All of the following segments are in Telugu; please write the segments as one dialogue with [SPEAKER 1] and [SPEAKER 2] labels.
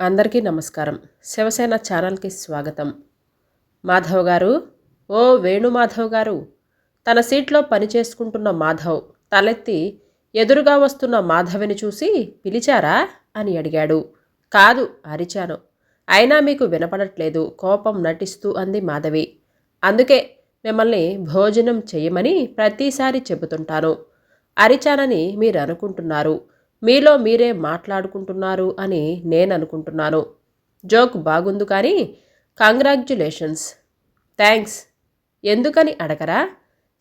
[SPEAKER 1] అందరికీ నమస్కారం. శివసేన ఛానల్కి స్వాగతం. మాధవ్ గారు ఓ వేణుమాధవ్ గారు తన సీట్లో పనిచేసుకుంటున్న మాధవ్ తలెత్తి ఎదురుగా వస్తున్న మాధవిని చూసి పిలిచారా అని అడిగాడు. కాదు అరిచాను. అయినా మీకు వినపడట్లేదు కోపం నటిస్తూ అంది మాధవి. అందుకే మిమ్మల్ని భోజనం చేయమని ప్రతిసారి చెబుతుంటాను. అరిచానని మీరు అనుకుంటున్నారు మీలో మీరే మాట్లాడుకుంటున్నారు అని నేను అనుకుంటున్నాను జోక్ బాగుంది కానీ కంగ్రాచ్యులేషన్స్. థ్యాంక్స్. ఎందుకని అడగరా?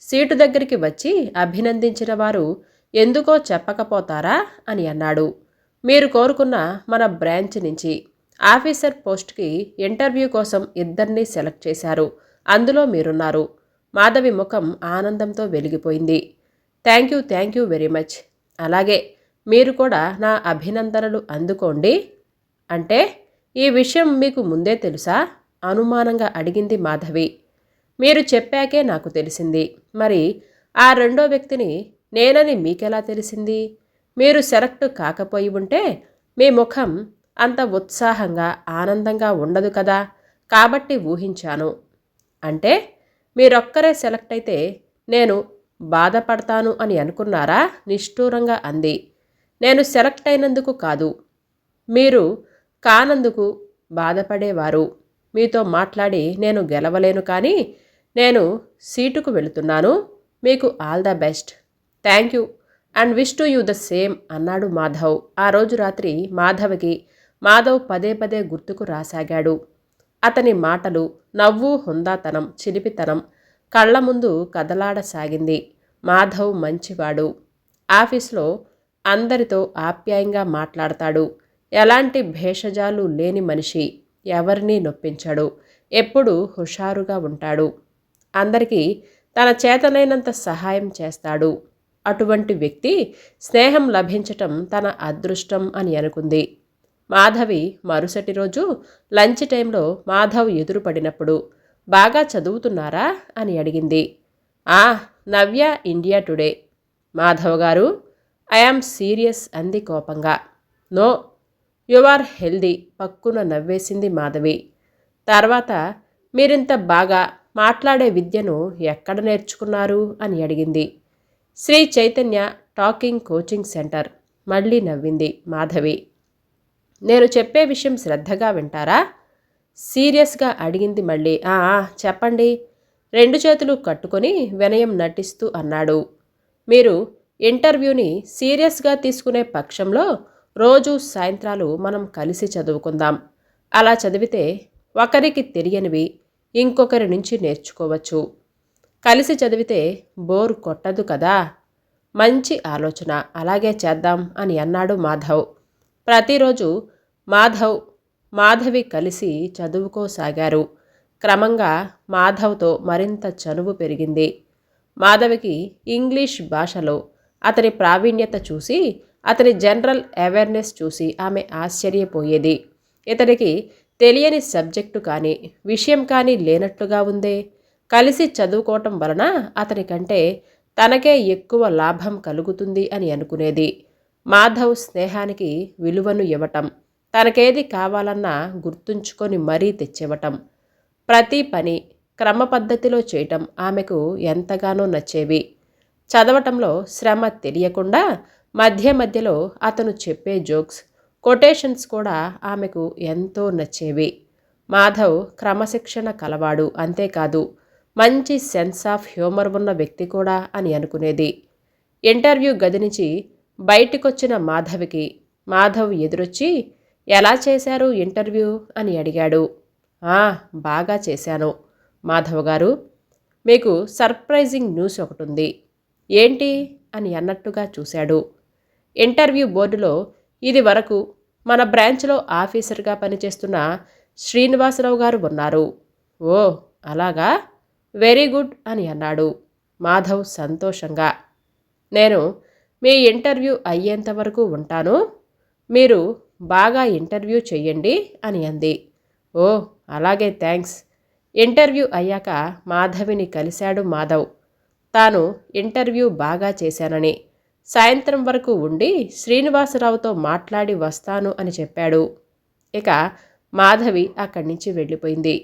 [SPEAKER 1] సీటు దగ్గరికి వచ్చి అభినందించిన వారు ఎందుకో చెప్పకపోతారా అని అన్నాడు. మీరు కోరుకున్న మన బ్రాంచ్ నుంచి ఆఫీసర్ పోస్ట్కి ఇంటర్వ్యూ కోసం ఇద్దరిని సెలెక్ట్ చేశారు. అందులో మీరున్నారు. మాధవి ముఖం ఆనందంతో వెలిగిపోయింది. Thank you thank you very much. అలాగే మీరు కూడా నా అభినందనలు అందుకోండి. అంటే ఈ విషయం మీకు ముందే తెలుసా? అనుమానంగా అడిగింది మాధవి. మీరు చెప్పాకే నాకు తెలిసింది. మరి ఆ రెండో వ్యక్తిని నేనని మీకెలా తెలిసింది? మీరు సెలెక్ట్ కాకపోయి ఉంటే మీ ముఖం అంత ఉత్సాహంగా ఆనందంగా ఉండదు కదా? కాబట్టి ఊహించాను. అంటే మీరొక్కరే సెలెక్ట్ అయితే నేను బాధపడతాను అని అనుకున్నారా? నిష్ఠూరంగా అంది. నేను సెలెక్ట్ అయినందుకు కాదు. మీరు కానందుకు బాధపడేవారు. మీతో మాట్లాడి నేను గెలవలేను కానీ నేను సీటుకు వెళుతున్నాను. మీకు all the best. Thank you. And wish to you the same అన్నాడు మాధవ్. ఆ రోజు రాత్రి మాధవ్కి మాధవ్ పదే పదే గుర్తుకు రాసాగాడు. అతని మాటలు నవ్వు హుందాతనం చిలిపితనం కళ్ళ ముందు కదలాడసాగింది. మాధవ్ మంచివాడు. ఆఫీస్లో అందరితో ఆప్యాయంగా మాట్లాడతాడు. ఎలాంటి భేషజాలు లేని మనిషి ఎవరినీ నొప్పించాడు. ఎప్పుడు హుషారుగా ఉంటాడు. అందరికీ తన చేతనైనంత సహాయం చేస్తాడు. అటువంటి వ్యక్తి స్నేహం లభించటం తన అదృష్టం అని అనుకుంది. మాధవి మరుసటి రోజు లంచ్ టైంలో మాధవ్ ఎదురుపడినప్పుడు బాగా చదువుతున్నారా? అని అడిగింది. ఆ నవ్య ఇండియా టుడే. మాధవ్ గారు ఐఆమ్ సీరియస్ అంది కోపంగా. నో యు ఆర్ హెల్దీ పక్కున నవ్వేసింది మాధవి. తర్వాత మీరింత బాగా మాట్లాడే విద్యను ఎక్కడ నేర్చుకున్నారు అని అడిగింది. Sri Chaitanya talking coaching centre మళ్ళీ నవ్వింది మాధవి. నేను చెప్పే విషయం శ్రద్ధగా వింటారా? సీరియస్గా అడిగింది మళ్ళీ. ఆ చెప్పండి. రెండు చేతులు కట్టుకొని వినయం నటిస్తూ అన్నాడు. మీరు ఇంటర్వ్యూని సీరియస్గా తీసుకునే పక్షంలో రోజు సాయంత్రాలు మనం కలిసి చదువుకుందాం. అలా చదివితే ఒకరికి తెలియనివి ఇంకొకరి నుంచి నేర్చుకోవచ్చు. కలిసి చదివితే బోర్ కొట్టదు కదా? మంచి ఆలోచన. అలాగే చేద్దాం అని అన్నాడు మాధవ్. ప్రతిరోజు మాధవ్ మాధవి కలిసి చదువుకోసాగారు. క్రమంగా మాధవ్తో మరింత చనువు పెరిగింది. మాధవికి ఇంగ్లీష్ భాషలో అతని ప్రావీణ్యత చూసి అతని జనరల్ అవేర్నెస్ చూసి ఆమె ఆశ్చర్యపోయేది. ఇతనికి తెలియని సబ్జెక్టు కానీ విషయం కానీ లేనట్లుగా ఉందే. కలిసి చదువుకోవటం వలన అతని కంటే తనకే ఎక్కువ లాభం కలుగుతుంది అని అనుకునేది. మాధవ్ స్నేహానికి విలువను ఇవ్వటం తనకేది కావాలన్నా గుర్తుంచుకొని మరీ తెచ్చివ్వటం ప్రతి పని క్రమ పద్ధతిలో చేయటం ఆమెకు ఎంతగానో నచ్చేవి. చదవటంలో శ్రమ తెలియకుండా మధ్య మధ్యలో అతను చెప్పే జోక్స్ కొటేషన్స్ కూడా ఆమెకు ఎంతో నచ్చేవి. మాధవ్ క్రమశిక్షణ కలవాడు అంతేకాదు మంచి సెన్స్ ఆఫ్ హ్యూమర్ ఉన్న వ్యక్తి కూడా అని అనుకునేది. ఇంటర్వ్యూ గది నుంచి బయటికొచ్చిన మాధవికి మాధవ్ ఎదురొచ్చి ఎలా చేశారు ఇంటర్వ్యూ? అని అడిగాడు. బాగా చేశాను మాధవ్ గారు మీకు సర్ప్రైజింగ్ న్యూస్ ఒకటి ఉంది ఏంటి అని అన్నట్టుగా చూశాడు. ఇంటర్వ్యూ బోర్డులో ఇది వరకు మన బ్రాంచ్లో ఆఫీసర్గా పనిచేస్తున్న శ్రీనివాసరావు గారు ఉన్నారు. ఓ అలాగా? వెరీ గుడ్ అని అన్నాడు మాధవ్ సంతోషంగా. నేను మీ ఇంటర్వ్యూ అయ్యేంత వరకు ఉంటాను. మీరు బాగా ఇంటర్వ్యూ చెయ్యండి అని అంది. ఓ అలాగే థ్యాంక్స్. ఇంటర్వ్యూ అయ్యాక మాధవిని కలిశాడు మాధవ్. తాను ఇంటర్వ్యూ బాగా చేశానని. సాయంత్రం వరకు ఉండి శ్రీనివాసరావుతో మాట్లాడి వస్తాను అని చెప్పాడు. ఇక మాధవి అక్కడి నుంచి వెళ్ళిపోయింది.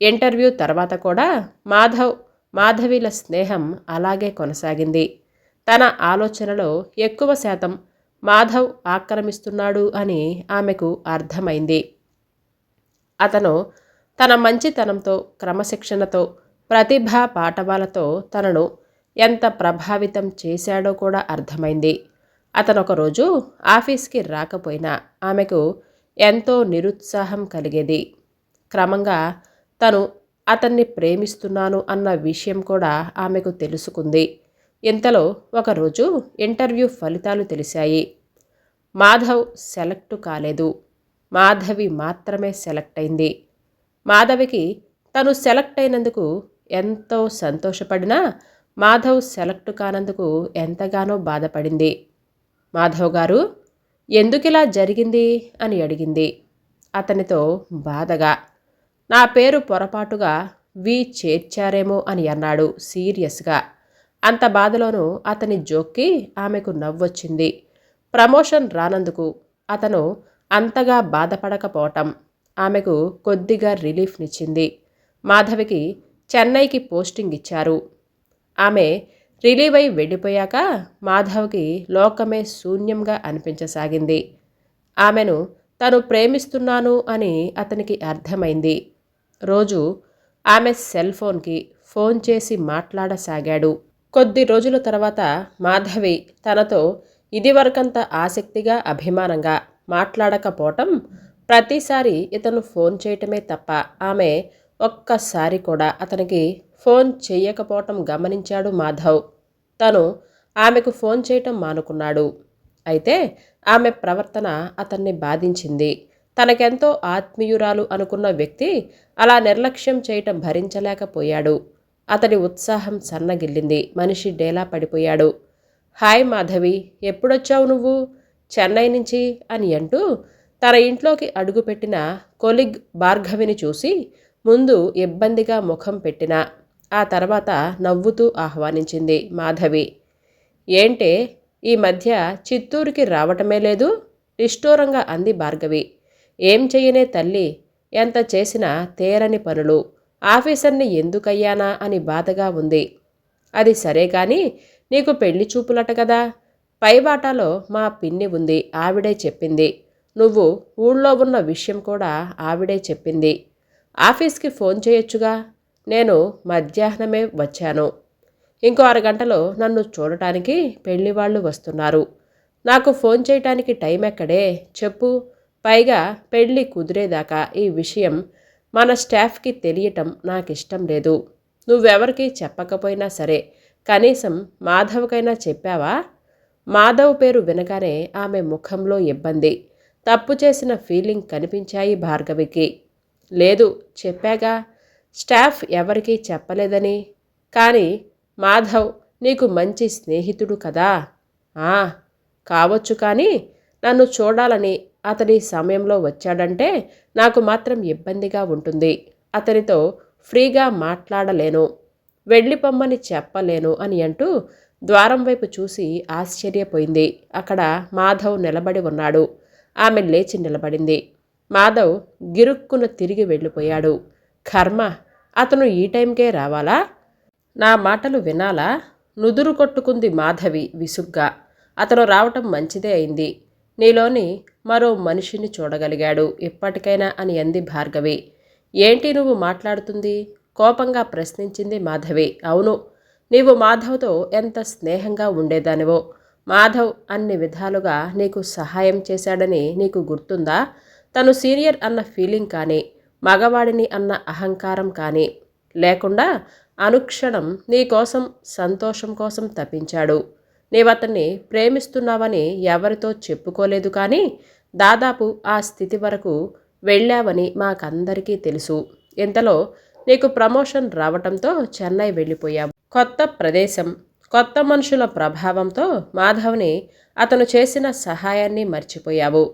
[SPEAKER 1] ఇంటర్వ్యూ తర్వాత కూడా మాధవ్ మాధవిల స్నేహం అలాగే కొనసాగింది. తన ఆలోచనలో ఎక్కువ శాతం మాధవ్ ఆక్రమిస్తున్నాడు అని ఆమెకు అర్థమైంది. అతను తన మంచితనంతో క్రమశిక్షణతో ప్రతిభా పాఠవాలతో తనను ఎంత ప్రభావితం చేశాడో కూడా అర్థమైంది. అతను ఒకరోజు ఆఫీస్కి రాకపోయినా ఆమెకు ఎంతో నిరుత్సాహం కలిగేది. క్రమంగా తను అతన్ని ప్రేమిస్తున్నాను అన్న విషయం కూడా ఆమెకు తెలుసుకుంది. ఇంతలో ఒకరోజు ఇంటర్వ్యూ ఫలితాలు తెలిసాయి మాధవ్ సెలెక్ట్ కాలేదు. మాధవి మాత్రమే సెలెక్ట్ అయింది. మాధవికి తను సెలెక్ట్ అయినందుకు ఎంతో సంతోషపడినా మాధవ్ సెలెక్ట్ కానందుకు ఎంతగానో బాధపడింది. మాధవ్ గారు ఎందుకిలా జరిగింది? అని అడిగింది. అతనితో బాధగా నా పేరు పొరపాటుగా వి చేర్చారేమో అని అన్నాడు సీరియస్గా. అంత బాధలోనూ అతని జోక్కి ఆమెకు నవ్వొచ్చింది. ప్రమోషన్ రానందుకు అతను అంతగా బాధపడకపోవటం ఆమెకు కొద్దిగా రిలీఫ్నిచ్చింది. మాధవికి చెన్నైకి పోస్టింగ్ ఇచ్చారు. ఆమె రిలీవ్ అయి వెళ్ళిపోయాక మాధవ్కి లోకమే శూన్యంగా అనిపించసాగింది. ఆమెను తను ప్రేమిస్తున్నాను అని అతనికి అర్థమైంది. రోజు ఆమె సెల్ ఫోన్కి ఫోన్ చేసి మాట్లాడసాగాడు. కొద్ది రోజుల తర్వాత మాధవి తనతో ఇదివరకంత ఆసక్తిగా అభిమానంగా మాట్లాడకపోవటం ప్రతిసారి ఇతను ఫోన్ చేయటమే తప్ప ఆమె ఒక్కసారి కూడా అతనికి ఫోన్ చేయకపోవటం గమనించాడు మాధవ్. తను ఆమెకు ఫోన్ చేయటం మానుకున్నాడు. అయితే ఆమె ప్రవర్తన అతన్ని బాధించింది. తనకెంతో ఆత్మీయురాలు అనుకున్న వ్యక్తి అలా నిర్లక్ష్యం చేయటం భరించలేకపోయాడు. అతడి ఉత్సాహం సన్నగిల్లింది. మనిషి డేలా పడిపోయాడు. హాయ్ మాధవి ఎప్పుడొచ్చావు నువ్వు? చెన్నై నుంచి అని అంటూ తన ఇంట్లోకి అడుగుపెట్టిన కొలిగ్ భార్గవిని చూసి ముందు ఇబ్బందిగా ముఖం పెట్టిన. ఆ తర్వాత నవ్వుతూ ఆహ్వానించింది మాధవి. ఏంటే? ఈ మధ్య చిత్తూరుకి రావటమే లేదు? నిష్ఠూరంగా అంది భార్గవి. ఏం చెయ్యనే తల్లి? ఎంత చేసినా తేరని పనులు. ఆఫీసర్ని ఎందుకయ్యానా అని బాధగా ఉంది. అది సరే కానీ నీకు పెళ్ళి చూపులట కదా? పైబాటాలో మా పిన్ని ఉంది ఆవిడే చెప్పింది. నువ్వు ఊళ్ళో ఉన్న విషయం కూడా ఆవిడే చెప్పింది. ఆఫీస్కి ఫోన్ చేయొచ్చుగా? నేను మధ్యాహ్నమే వచ్చాను. ఇంకో అరగంటలో నన్ను చూడటానికి పెళ్ళి వాళ్ళు వస్తున్నారు. నాకు ఫోన్ చేయటానికి టైం ఎక్కడే? చెప్పు. పైగా పెళ్ళి కుదిరేదాకా ఈ విషయం మన స్టాఫ్కి తెలియటం నాకు ఇష్టం లేదు. నువ్వెవరికి చెప్పకపోయినా సరే కనీసం మాధవ్కైనా చెప్పావా? మాధవ్ పేరు వినగానే ఆమె ముఖంలో ఇబ్బంది. తప్పు చేసిన ఫీలింగ్ కనిపించాయి భార్గవికి. లేదు చెప్పాగా. స్టాఫ్ ఎవరికీ చెప్పలేదని. కానీ మాధవ్ నీకు మంచి స్నేహితుడు కదా. ఆ కావచ్చు కానీ నన్ను చూడాలని అతని సమయంలో వచ్చాడంటే నాకు మాత్రం ఇబ్బందిగా ఉంటుంది. అతనితో ఫ్రీగా మాట్లాడలేను. వెళ్ళిపొమ్మని చెప్పలేను అని అంటూ ద్వారం వైపు చూసి ఆశ్చర్యపోయింది. అక్కడ మాధవ్ నిలబడి ఉన్నాడు. ఆమె లేచి నిలబడింది. మాధవ్ గిరుక్కున తిరిగి వెళ్ళిపోయాడు. కర్మ అతను ఈ టైంకే రావాలా? నా మాటలు వినాలా? నుదురు కొట్టుకుంది మాధవి విసుగ్గా. అతను రావటం మంచిదే అయింది. నీలోని మరో మనిషిని చూడగలిగాడు ఇప్పటికైనా అని అంది భార్గవి. ఏంటి నువ్వు మాట్లాడుతుంది? కోపంగా ప్రశ్నించింది మాధవి. అవును నీవు మాధవ్తో ఎంత స్నేహంగా ఉండేదానివో. మాధవ్ అన్ని విధాలుగా నీకు సహాయం చేశాడని నీకు గుర్తుందా? తను సీనియర్ అన్న ఫీలింగ్ కానీ మగవాడిని అన్న అహంకారం కానీ లేకుండా అనుక్షణం నీ కోసం సంతోషం కోసం తప్పించాడు నీవతన్ని ప్రేమిస్తున్నావని ఎవరితో చెప్పుకోలేదు కానీ దాదాపు ఆ స్థితి వరకు వెళ్ళావని మాకందరికీ తెలుసు. ఇంతలో నీకు ప్రమోషన్ రావటంతో చెన్నై వెళ్ళిపోయావు కొత్త ప్రదేశం కొత్త మనుషుల ప్రభావంతో మాధవ్ని అతను చేసిన సహాయాన్ని మర్చిపోయావు.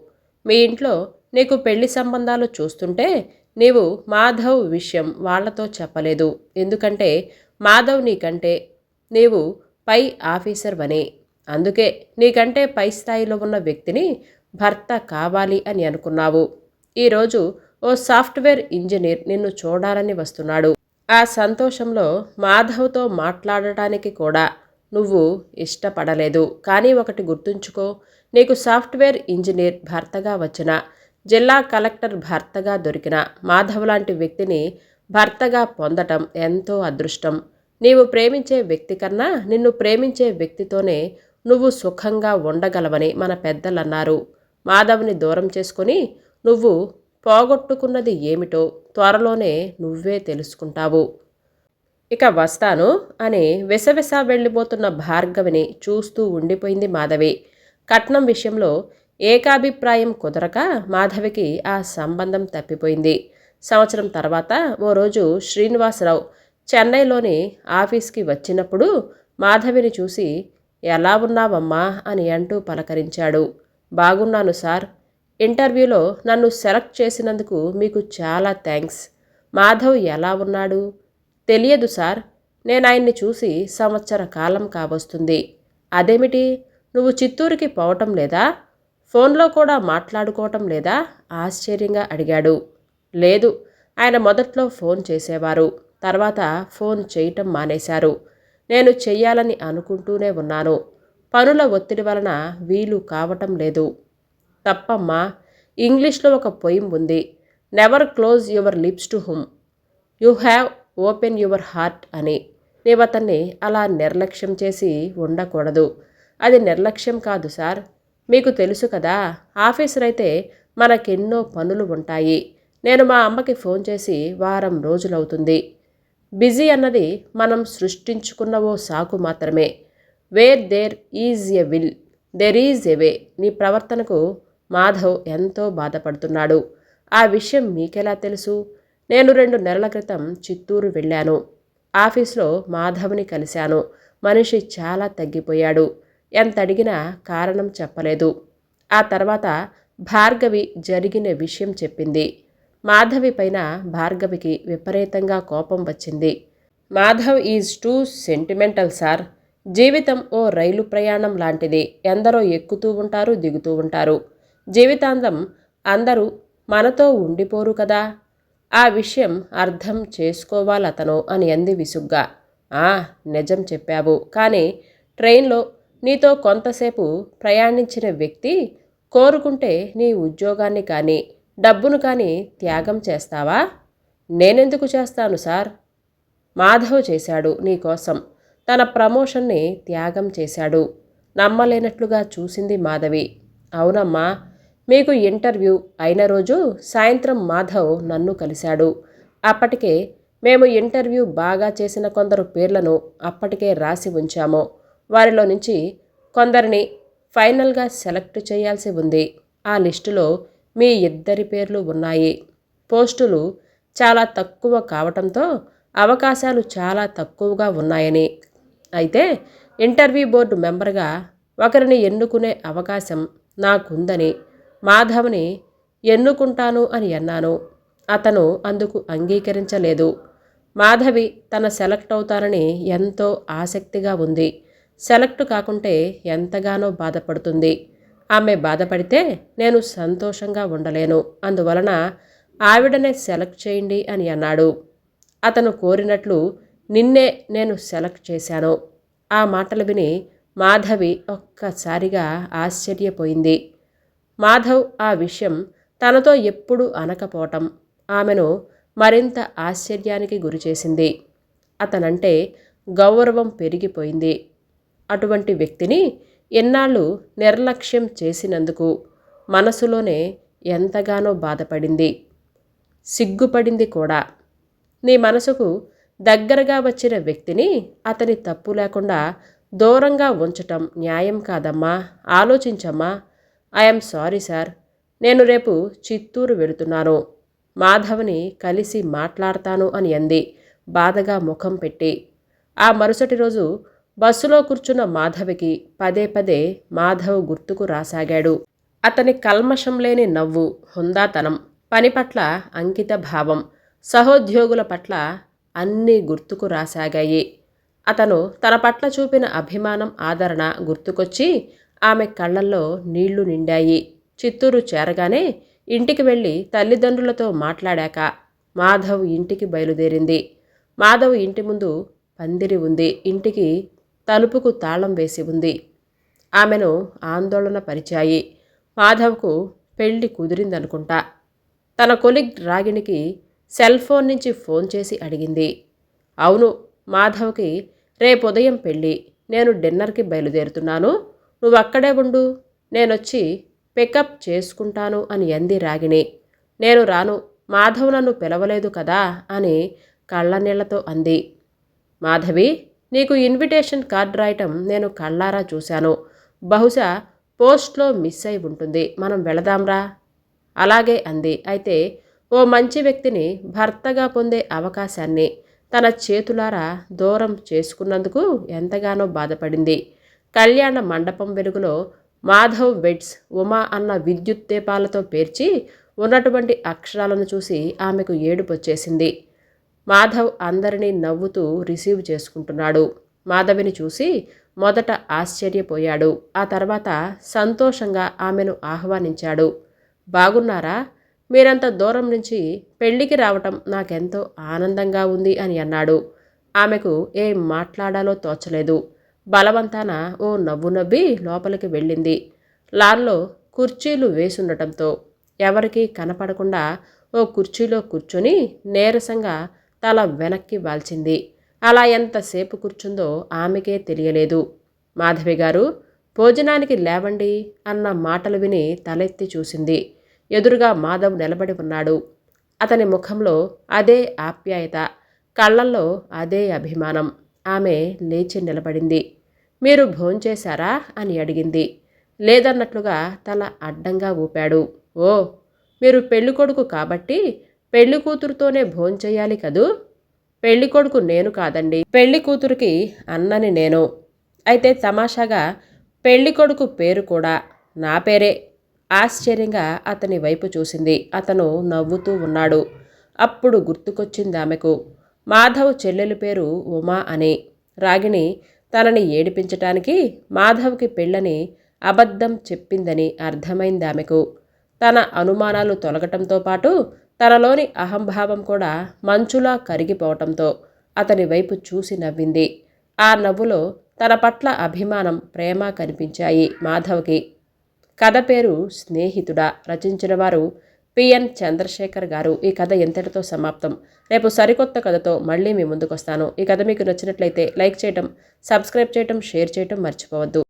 [SPEAKER 1] మీ ఇంట్లో నీకు పెళ్ళి సంబంధాలు చూస్తుంటే నీవు మాధవ్ విషయం వాళ్ళతో చెప్పలేదు. ఎందుకంటే మాధవ్ నీకంటే నీవు పై ఆఫీసర్ వని. అందుకే నీకంటే పై స్థాయిలో ఉన్న వ్యక్తిని భర్త కావాలి అని అనుకున్నావు. ఈరోజు ఓ సాఫ్ట్వేర్ ఇంజనీర్ నిన్ను చూడాలని వస్తున్నాడు. ఆ సంతోషంలో మాధవ్తో మాట్లాడటానికి కూడా నువ్వు ఇష్టపడలేదు. కానీ ఒకటి గుర్తుంచుకో నీకు సాఫ్ట్వేర్ ఇంజనీర్ భర్తగా వచ్చిన జిల్లా కలెక్టర్ భర్తగా దొరికిన మాధవ్ లాంటి వ్యక్తిని భర్తగా పొందటం ఎంతో అదృష్టం. నీవు ప్రేమించే వ్యక్తి కన్నా నిన్ను ప్రేమించే వ్యక్తితోనే నువ్వు సుఖంగా ఉండగలవని మన పెద్దలన్నారు. మాధవ్ని దూరం చేసుకొని నువ్వు పోగొట్టుకున్నది ఏమిటో త్వరలోనే నువ్వే తెలుసుకుంటావు. ఇక వస్తాను అని విసవిస వెళ్ళిపోతున్న భార్గవిని చూస్తూ ఉండిపోయింది మాధవి. కట్నం విషయంలో ఏకాభిప్రాయం కుదరక మాధవికి ఆ సంబంధం తప్పిపోయింది. సంవత్సరం తర్వాత ఓ రోజు శ్రీనివాసరావు చెన్నైలోని ఆఫీస్కి వచ్చినప్పుడు మాధవిని చూసి ఎలా ఉన్నావమ్మా? అని అంటూ పలకరించాడు. బాగున్నాను సార్. ఇంటర్వ్యూలో నన్ను సెలెక్ట్ చేసినందుకు మీకు చాలా థ్యాంక్స్. మాధవ్ ఎలా ఉన్నాడు? తెలియదు సార్. నేను ఆయన్ని చూసి సంవత్సర కాలం కావస్తుంది. అదేమిటి? నువ్వు చిత్తూరుకి పోవటం లేదా? ఫోన్లో కూడా మాట్లాడుకోవటం లేదా ఆశ్చర్యంగా అడిగాడు. లేదు ఆయన మొదట్లో ఫోన్ చేసేవారు. తర్వాత ఫోన్ చేయటం మానేశారు. నేను చెయ్యాలని అనుకుంటూనే ఉన్నాను. పనుల ఒత్తిడి వలన వీలు కావటం లేదు. తప్పమ్మా ఇంగ్లీష్లో ఒక పొయ్యం ఉంది. Never close your lips to whom you have open your heart అని. నీవతన్ని అలా నిర్లక్ష్యం చేసి ఉండకూడదు. అది నిర్లక్ష్యం కాదు సార్. మీకు తెలుసు కదా ఆఫీసర్ అయితే మనకెన్నో పనులు ఉంటాయి. నేను మా అమ్మకి ఫోన్ చేసి వారం రోజులవుతుంది. బిజీ అన్నది మనం సృష్టించుకున్న ఓ సాకు మాత్రమే. Where there is a will there is a way నీ ప్రవర్తనకు మాధవ్ ఎంతో బాధపడుతున్నాడు. ఆ విషయం మీకెలా తెలుసు? నేను రెండు నెలల క్రితం చిత్తూరు వెళ్ళాను. ఆఫీస్లో మాధవ్ని కలిశాను. మనిషి చాలా తగ్గిపోయాడు. ఎంత అడిగినా కారణం చెప్పలేదు. ఆ తర్వాత భార్గవి జరిగిన విషయం చెప్పింది. మాధవి పైన భార్గవికి విపరీతంగా కోపం వచ్చింది. Madhav is too sentimental sir. జీవితం ఓ రైలు ప్రయాణం లాంటిది. ఎందరో ఎక్కుతూ ఉంటారు దిగుతూ ఉంటారు. జీవితాంతం అందరూ మనతో ఉండిపోరు కదా. ఆ విషయం అర్థం చేసుకోవాలతను అని అంది విసుగ్గా. ఆ నిజం చెప్పావు. కానీ ట్రైన్లో నీతో కొంతసేపు ప్రయాణించిన వ్యక్తి కోరుకుంటే నీ ఉద్యోగాన్ని కానీ డబ్బును కానీ త్యాగం చేస్తావా? నేనెందుకు చేస్తాను సార్? మాధవ్ చేశాడు నీకోసం తన ప్రమోషన్ని త్యాగం చేశాడు. నమ్మలేనట్లుగా చూసింది మాధవి. అవునమ్మా మీకు ఇంటర్వ్యూ అయిన రోజు సాయంత్రం మాధవ్ నన్ను కలిశాడు. అప్పటికే మేము ఇంటర్వ్యూ బాగా చేసిన కొందరు పేర్లను అప్పటికే రాసి ఉంచాము. వారిలో నుంచి కొందరిని ఫైనల్గా సెలెక్ట్ చేయాల్సి ఉంది. ఆ లిస్టులో మీ ఇద్దరి పేర్లు ఉన్నాయి. పోస్టులు చాలా తక్కువ కావటంతో అవకాశాలు చాలా తక్కువగా ఉన్నాయని. అయితే ఇంటర్వ్యూ బోర్డు మెంబర్గా ఒకరిని ఎన్నుకునే అవకాశం నాకుందని మాధవ్ని ఎన్నుకుంటాను అని అన్నాను. అతను అందుకు అంగీకరించలేదు. మాధవి తన సెలెక్ట్ అవుతారని ఎంతో ఆసక్తిగా ఉంది. సెలెక్ట్ కాకుంటే ఎంతగానో బాధపడుతుంది. ఆమె బాధపడితే నేను సంతోషంగా ఉండలేను. అందువలన ఆవిడనే సెలెక్ట్ చేయండి అని అన్నాడు. అతను కోరినట్లు నిన్నే నేను సెలెక్ట్ చేశాను. ఆ మాటలు విని మాధవి ఒక్కసారిగా ఆశ్చర్యపోయింది. మాధవ్ ఆ విషయం తనతో ఎప్పుడు అనకపోవటం ఆమెను మరింత ఆశ్చర్యానికి గురిచేసింది. అతనంటే గౌరవం పెరిగిపోయింది. అటువంటి వ్యక్తిని ఎన్నాళ్ళు నిర్లక్ష్యం చేసినందుకు మనసులోనే ఎంతగానో బాధపడింది. సిగ్గుపడింది కూడా. నీ మనసుకు దగ్గరగా వచ్చిన వ్యక్తిని అతని తప్పు లేకుండా దూరంగా ఉంచటం న్యాయం కాదమ్మా. ఆలోచించమ్మా. I'm sorry sir. నేను రేపు చిత్తూరు వెళుతున్నాను. మాధవ్ని కలిసి మాట్లాడతాను అని అంది. బాధగా ముఖం పెట్టి. ఆ మరుసటి రోజు బస్సులో కూర్చున్న మాధవికి పదే పదే మాధవ్ గుర్తుకు రాసాగాడు. అతని కల్మషం లేని నవ్వు హుందాతనం పని పట్ల అంకిత భావం సహోద్యోగుల పట్ల అన్నీ గుర్తుకు రాసాగాయి. అతను తన పట్ల చూపిన అభిమానం ఆదరణ గుర్తుకొచ్చి ఆమె కళ్ళల్లో నీళ్ళు నిండాయి. చిత్తూరు చేరగానే ఇంటికి వెళ్ళి తల్లిదండ్రులతో మాట్లాడాక మాధవ్ ఇంటికి బయలుదేరింది. మాధవ్ ఇంటి ముందు పందిరి ఉంది. ఇంటికి తలుపుకు తాళం వేసి ఉంది. ఆమెను ఆందోళన పరిచాయి. మాధవ్కు పెళ్ళి కుదిరిందనుకుంటా. తన కొలిగ్ రాగిణికి సెల్ ఫోన్ నుంచి ఫోన్ చేసి అడిగింది. అవును మాధవ్కి రేపు ఉదయం పెళ్ళి నేను డిన్నర్కి బయలుదేరుతున్నాను. నువ్వు అక్కడే ఉండు. నేనొచ్చి పికప్ చేసుకుంటాను అని అంది రాగిణి. నేను రాను. మాధవ్ నన్ను పిలవలేదు కదా అని కళ్ళనీళ్ళతో అంది. మాధవి నీకు ఇన్విటేషన్ కార్డ్ రాయటం నేను కళ్ళారా చూశాను. బహుశా పోస్ట్లో మిస్ అయి ఉంటుంది. మనం వెళదాంరా? అలాగే అంది. అయితే ఓ మంచి వ్యక్తిని భర్తగా పొందే అవకాశాన్ని తన చేతులారా దూరం చేసుకున్నందుకు ఎంతగానో బాధపడింది. కళ్యాణ మండపం వెలుగులో మాధవ్ వెడ్స్ ఉమా అన్న విద్యుత్ దీపాలతో పేర్చి ఉన్నటువంటి అక్షరాలను చూసి ఆమెకు ఏడుపొచ్చేసింది. మాధవ్ అందరినీ నవ్వుతూ రిసీవ్ చేసుకుంటున్నాడు. మాధవిని చూసి మొదట ఆశ్చర్యపోయాడు. ఆ తర్వాత సంతోషంగా ఆమెను ఆహ్వానించాడు. బాగున్నారా? మీరంత దూరం నుంచి పెళ్ళికి రావటం నాకెంతో ఆనందంగా ఉంది అని అన్నాడు. ఆమెకు ఏం మాట్లాడాలో తోచలేదు. బలవంతాన ఓ నవ్వు నవ్వి లోపలికి వెళ్ళింది. లాన్లో కుర్చీలు వేసుండటంతో ఎవరికీ కనపడకుండా ఓ కుర్చీలో కూర్చొని నీరసంగా తల వెనక్కి వాల్చింది. అలా ఎంతసేపు కూర్చుందో ఆమెకే తెలియలేదు. మాధవి గారు భోజనానికి లేవండి అన్న మాటలు విని తలెత్తి చూసింది. ఎదురుగా మాధవ్ నిలబడి ఉన్నాడు. అతని ముఖంలో అదే ఆప్యాయత కళ్ళల్లో అదే అభిమానం. ఆమె లేచి నిలబడింది. మీరు భోంచేశారా? అని అడిగింది. లేదన్నట్లుగా తల అడ్డంగా ఊపాడు. ఓ మీరు పెళ్ళికొడుకు కాబట్టి పెళ్ళి కూతురుతోనే భోంచేయాలి కదూ? పెళ్ళి కొడుకు నేను కాదండి. పెళ్ళి కూతురికి అన్నని నేను. అయితే తమాషాగా పెళ్ళి కొడుకు పేరు కూడా నా పేరే. ఆశ్చర్యంగా అతని వైపు చూసింది. అతను నవ్వుతూ ఉన్నాడు. అప్పుడు గుర్తుకొచ్చింది ఆమెకు. మాధవ్ చెల్లెలి పేరు ఉమా అని. రాగిణి తనని ఏడిపించటానికి మాధవ్కి పెళ్ళని అబద్ధం చెప్పిందని అర్థమైంది ఆమెకు. తన అనుమానాలు తొలగటంతో పాటు తనలోని అహంభావం కూడా మంచులా కరిగిపోవటంతో అతని వైపు చూసి నవ్వింది. ఆ నవ్వులో తన పట్ల అభిమానం ప్రేమ కనిపించాయి మాధవ్కి. కథ పేరు స్నేహితుడా రచించిన వారు పిఎన్ చంద్రశేఖర్ గారు. ఈ కథ ఎంతటితో సమాప్తం? రేపు సరికొత్త కథతో మళ్ళీ మీ ముందుకు వస్తాను ఈ కథ మీకు నచ్చినట్లయితే లైక్ చేయటం సబ్స్క్రైబ్ చేయటం షేర్ చేయటం మర్చిపోవద్దు.